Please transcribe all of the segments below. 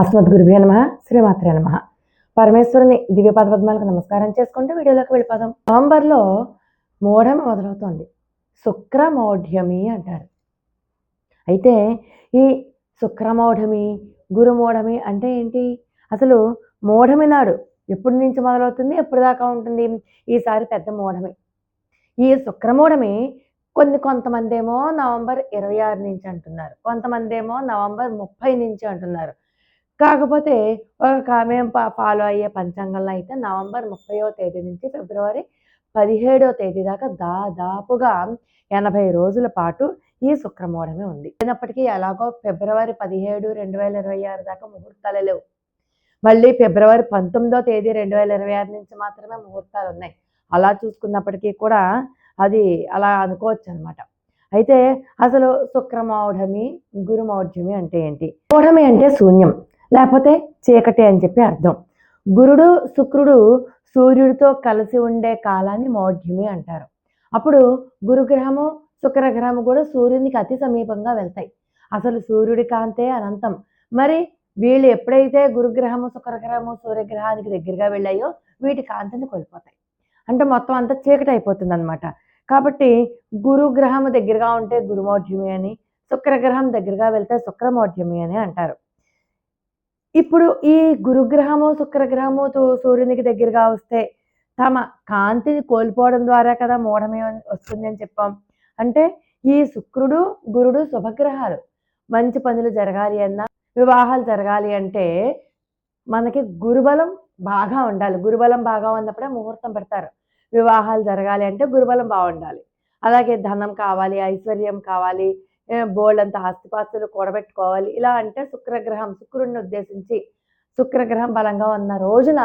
అస్మద్గురుభ్యో నమ శ్రీమాత్రే నమ. పరమేశ్వరుని దివ్య పదపద్మాలకు నమస్కారం చేసుకుంటూ వీడియోలోకి వెళ్ళిపోదాం. నవంబర్లో మోఢమి మొదలవుతోంది. శుక్రమౌఢ్యమి అంటారు. అయితే ఈ శుక్రమౌఢమి గురుమూఢమి అంటే ఏంటి? అసలు మూఢమి నాడు ఎప్పటి నుంచి మొదలవుతుంది? ఎప్పుడు దాకా ఉంటుంది? ఈసారి పెద్ద మూఢమి. ఈ శుక్రమూఢమి కొన్ని కొంతమంది ఏమో నవంబర్ ఇరవై ఆరు నుంచి అంటున్నారు. కొంతమంది ఏమో నవంబర్ ముప్పై నుంచి అంటున్నారు. కాకపోతే ఒక మేము ఫాలో అయ్యే పంచాంగంలో అయితే నవంబర్ ముప్పైవ తేదీ నుంచి ఫిబ్రవరి పదిహేడవ తేదీ దాకా దాదాపుగా ఎనభై రోజుల పాటు ఈ శుక్రమూఢమే ఉంది. అయినప్పటికీ ఎలాగో ఫిబ్రవరి పదిహేడు రెండు వేల ఇరవై ఆరు దాకా ముహూర్తాలు లేవు. మళ్ళీ ఫిబ్రవరి పంతొమ్మిదో తేదీ రెండు వేల ఇరవై ఆరు నుంచి మాత్రమే ముహూర్తాలు ఉన్నాయి. అలా చూసుకున్నప్పటికీ కూడా అది అలా అనుకోవచ్చు అనమాట అయితే అసలు శుక్రమౌఢమి గురుమౌఢ్యమి అంటే ఏంటి? మౌఢమి అంటే శూన్యం. లేకపోతే చీకటి అని చెప్పి అర్థం. గురుడు శుక్రుడు సూర్యుడితో కలిసి ఉండే కాలాన్ని మౌఢ్యమి అంటారు. అప్పుడు గురుగ్రహము శుక్రగ్రహము కూడా సూర్యునికి అతి సమీపంగా వెళ్తాయి. అసలు సూర్యుడి కాంతే అనంతం. మరి వీళ్ళు ఎప్పుడైతే గురుగ్రహము శుక్రగ్రహము సూర్యగ్రహానికి దగ్గరగా వెళ్ళాయో వీటి కాంతిని కోల్పోతాయి. అంటే మొత్తం అంతా చీకటి అయిపోతుంది అనమాట కాబట్టి గురుగ్రహము దగ్గరగా ఉంటే గురుమౌఢ్యమి అని శుక్రగ్రహం దగ్గరగా వెళ్తే శుక్రమౌఢ్యమి అని అంటారు. ఇప్పుడు ఈ గురుగ్రహము శుక్రగ్రహము సూర్యునికి దగ్గరగా వస్తే తమ కాంతిని కోల్పోవడం ద్వారా కదా మూఢమే వస్తుంది అని చెప్పాం. అంటే ఈ శుక్రుడు గురుడు శుభగ్రహాలు. మంచి పనులు జరగాలి అన్నా వివాహాలు జరగాలి అంటే మనకి గురుబలం బాగా ఉండాలి. గురుబలం బాగా ఉన్నప్పుడే ముహూర్తం పెడతారు. వివాహాలు జరగాలి అంటే గురుబలం బాగుండాలి. అలాగే ధనం కావాలి ఐశ్వర్యం కావాలి బోల్డ్ ఆస్తిపాస్తులు కూడబెట్టుకోవాలి. ఇలా అంటే శుక్రగ్రహం శుక్రుడిని ఉద్దేశించి శుక్రగ్రహం బలంగా ఉన్న రోజున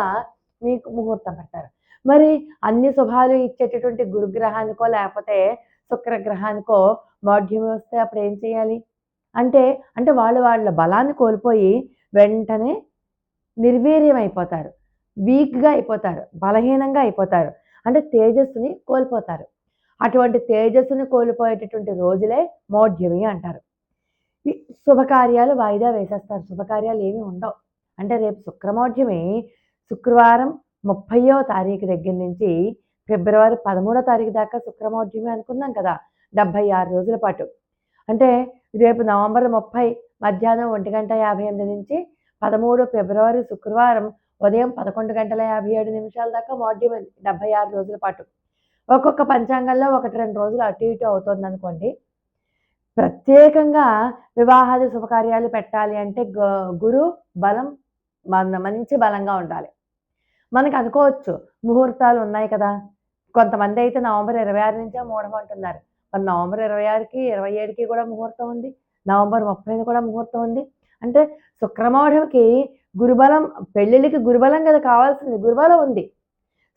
మీకు ముహూర్తం పెడతారు. మరి అన్ని శుభాలు ఇచ్చేటటువంటి గురుగ్రహానికో లేకపోతే శుక్రగ్రహానికో మౌఢ్యం వస్తే అప్పుడు ఏం చేయాలి? అంటే అంటే వాళ్ళు వాళ్ళ బలాన్ని కోల్పోయి వెంటనే నిర్వీర్యం అయిపోతారు. వీక్గా అయిపోతారు బలహీనంగా అయిపోతారు. అంటే తేజస్సుని కోల్పోతారు. అటువంటి తేజస్సును కోల్పోయేటటువంటి రోజులే మౌఢ్యమి అంటారు. ఈ శుభకార్యాలు వాయిదా వేసేస్తారు. శుభకార్యాలు ఏమి ఉండవు. అంటే రేపు శుక్రమౌఢ్యమి శుక్రవారం ముప్పయో తారీఖు దగ్గర నుంచి ఫిబ్రవరి పదమూడో తారీఖు దాకా శుక్రమౌఢ్యమి అనుకున్నాం కదా డెబ్భై ఆరు రోజుల పాటు. అంటే రేపు నవంబర్ ముప్పై మధ్యాహ్నం ఒంటి గంట యాభై ఎనిమిది నుంచి పదమూడు ఫిబ్రవరి శుక్రవారం ఉదయం పదకొండు గంటల యాభై ఏడు నిమిషాల దాకా మౌఢ్యం డెబ్బై ఆరు రోజుల పాటు. ఒక్కొక్క పంచాంగంలో ఒకటి రెండు రోజులు అటు ఇటు అవుతుంది అనుకోండి ప్రత్యేకంగా వివాహాది శుభకార్యాలు పెట్టాలి అంటే గురు బలం మన మంచి బలంగా ఉండాలి. మనకి అనుకోవచ్చు ముహూర్తాలు ఉన్నాయి కదా. కొంతమంది అయితే నవంబర్ ఇరవై ఆరు నుంచే మూడమంటున్నారు మరి నవంబర్ ఇరవై ఆరుకి ఇరవై ఏడుకి కూడా ముహూర్తం ఉంది. నవంబర్ ముప్పైకి కూడా ముహూర్తం ఉంది. అంటే శుక్రమౌఢంకి గురుబలం పెళ్ళిళ్ళకి గురుబలం కదా కావాల్సింది గురుబలం ఉంది.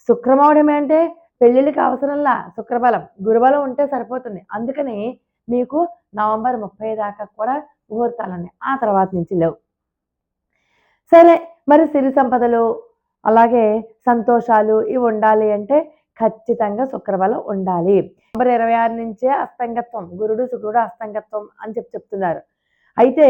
శుక్రమౌఢం అంటే పెళ్ళిళ్ళకి అవసరంలా శుక్రబలం గురుబలం ఉంటే సరిపోతుంది. అందుకని మీకు నవంబర్ ముప్పై దాకా కూడా ముహూర్తాలు ఉన్నాయి ఆ తర్వాత నుంచి లేవు. సరే మరి సిరి సంపదలు అలాగే సంతోషాలు ఇవి ఉండాలి అంటే ఖచ్చితంగా శుక్రబలం ఉండాలి. నవంబర్ ఇరవై ఆరు నుంచే అస్తంగత్వం గురుడు శుక్రుడు అస్తంగత్వం అని చెప్పి చెప్తున్నారు. అయితే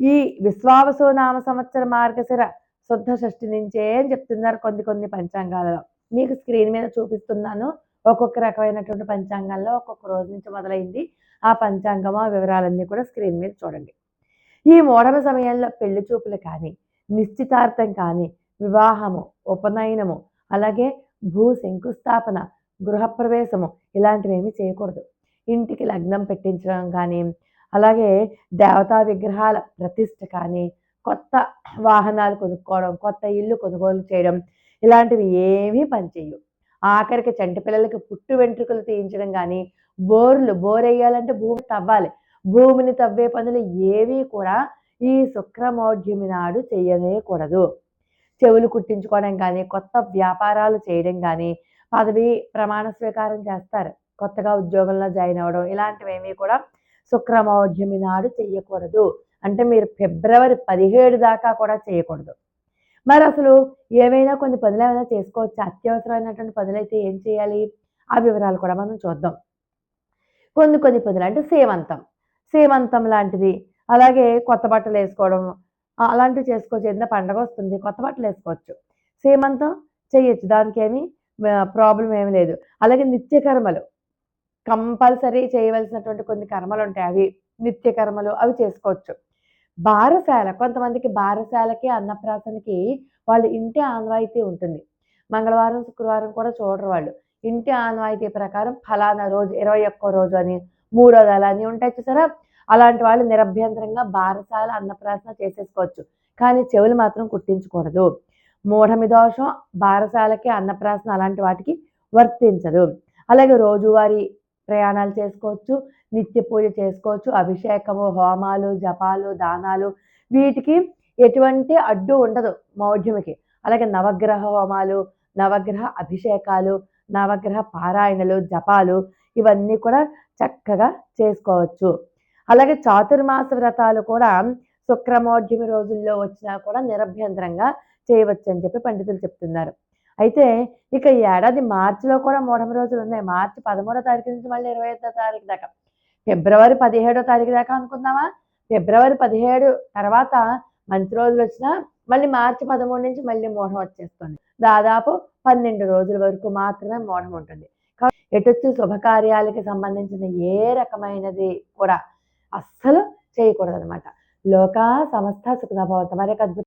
ఈ విశ్వావసు నామ సంవత్సర మార్గశిర శుద్ధ షష్ఠి నుంచే అని చెప్తున్నారు కొన్ని కొన్ని పంచాంగాలలో. మీకు స్క్రీన్ మీద చూపిస్తున్నాను. ఒక్కొక్క రకమైనటువంటి పంచాంగాల్లో ఒక్కొక్క రోజు నుంచి మొదలైంది. ఆ పంచాంగం ఆ వివరాలన్నీ కూడా స్క్రీన్ మీద చూడండి. ఈ మూఢమ సమయంలో పెళ్ళి చూపులు కానీ నిశ్చితార్థం కానీ వివాహము ఉపనయనము అలాగే భూ శంకుస్థాపన గృహప్రవేశము ఇలాంటివి ఏమీ చేయకూడదు. ఇంటికి లగ్నం పెట్టించడం కానీ అలాగే దేవతా విగ్రహాల ప్రతిష్ట కానీ కొత్త వాహనాలు కొనుక్కోవడం కొత్త ఇల్లు కొనుగోలు చేయడం ఇలాంటివి ఏమీ పనిచేయవు ఆఖరికి చంటి పిల్లలకి పుట్టు వెంట్రుకలు తీయించడం కానీ బోర్లు బోర్ వేయాలంటే భూమి తవ్వాలి. భూమిని తవ్వే పనులు ఏవి కూడా ఈ శుక్రమౌఢ్యమి నాడు చేయనేకూడదు చెవులు కుట్టించుకోవడం కానీ కొత్త వ్యాపారాలు చేయడం కానీ పదవి ప్రమాణ స్వీకారం చేస్తారు. కొత్తగా ఉద్యోగంలో జాయిన్ అవ్వడం ఇలాంటివేమీ కూడా శుక్రమౌఢ్యమి నాడు చేయకూడదు అంటే మీరు ఫిబ్రవరి పదిహేడు దాకా కూడా చేయకూడదు మరి అసలు ఏమైనా కొన్ని పనులు ఏమైనా చేసుకోవచ్చు? అత్యవసరమైనటువంటి పనులు అయితే ఏం చేయాలి? ఆ వివరాలు కూడా మనం చూద్దాం. కొన్ని కొన్ని పనులు అంటే సేవంతం. సేవంతం లాంటిది. అలాగే కొత్త బట్టలు వేసుకోవడం అలాంటివి చేసుకోవచ్చు. ఏదైనా పండగ వస్తుంది కొత్త బట్టలు వేసుకోవచ్చు. సీమంతం చేయొచ్చు. దానికి ఏమి ప్రాబ్లం ఏమీ లేదు. అలాగే నిత్య కర్మలు. కంపల్సరీ చేయవలసినటువంటి కొన్ని కర్మలు ఉంటాయి. అవి నిత్య కర్మలు అవి చేసుకోవచ్చు. బారసాల కొంతమందికి బారసాలకి అన్నప్రాసనకి వాళ్ళ ఇంటి ఆనవాయితీ ఉంటుంది. మంగళవారం శుక్రవారం కూడా చూడరు వాళ్ళు. ఇంటి ఆనవాయితీ ప్రకారం ఫలానా రోజు ఇరవై ఒక్కో రోజు అని మూడో నెల అని ఉంటాయి చూసారా? అలాంటి వాళ్ళు నిరభ్యంతరంగా బారసాల అన్నప్రాసన చేసేసుకోవచ్చు. కానీ చెవులు మాత్రం కుట్టించకూడదు. మూఢమి దోషం బారసాలకి అన్నప్రాసన అలాంటి వాటికి వర్తించదు. అలాగే రోజువారీ ప్రయాణాలు చేసుకోవచ్చు. నిత్య పూజ చేసుకోవచ్చు. అభిషేకము హోమాలు జపాలు దానాలు. వీటికి ఎటువంటి అడ్డు ఉండదు మౌఢ్యమికి. అలాగే నవగ్రహ హోమాలు నవగ్రహ అభిషేకాలు నవగ్రహ పారాయణలు జపాలు ఇవన్నీ కూడా చక్కగా చేసుకోవచ్చు. అలాగే చాతుర్మాస వ్రతాలు కూడా శుక్రమోఢ్యమి రోజుల్లో వచ్చినా కూడా నిరభ్యంతరంగా చేయవచ్చు అని చెప్పి పండితులు చెప్తున్నారు. అయితే ఇక ఈ ఏడాది మార్చిలో కూడా మూడవ రోజులు ఉన్నాయి. మార్చి పదమూడో తారీఖు నుంచి మళ్ళీ ఇరవై ఐదో తారీఖు దాకా. ఫిబ్రవరి పదిహేడో తారీఖు దాకా అనుకుందామా? ఫిబ్రవరి పదిహేడు తర్వాత మంచి రోజులు వచ్చినా మళ్ళీ మార్చి పదమూడు నుంచి మళ్ళీ మోఢం వచ్చేస్తుంది. దాదాపు పన్నెండు రోజుల వరకు మాత్రమే మోఢం ఉంటుంది. ఎటు ఎటొచ్చి శుభకార్యాలకి సంబంధించిన ఏ రకమైనది కూడా అస్సలు చేయకూడదు అనమాట లోక సమస్త సుఖనభవంత మరి అద్భుతం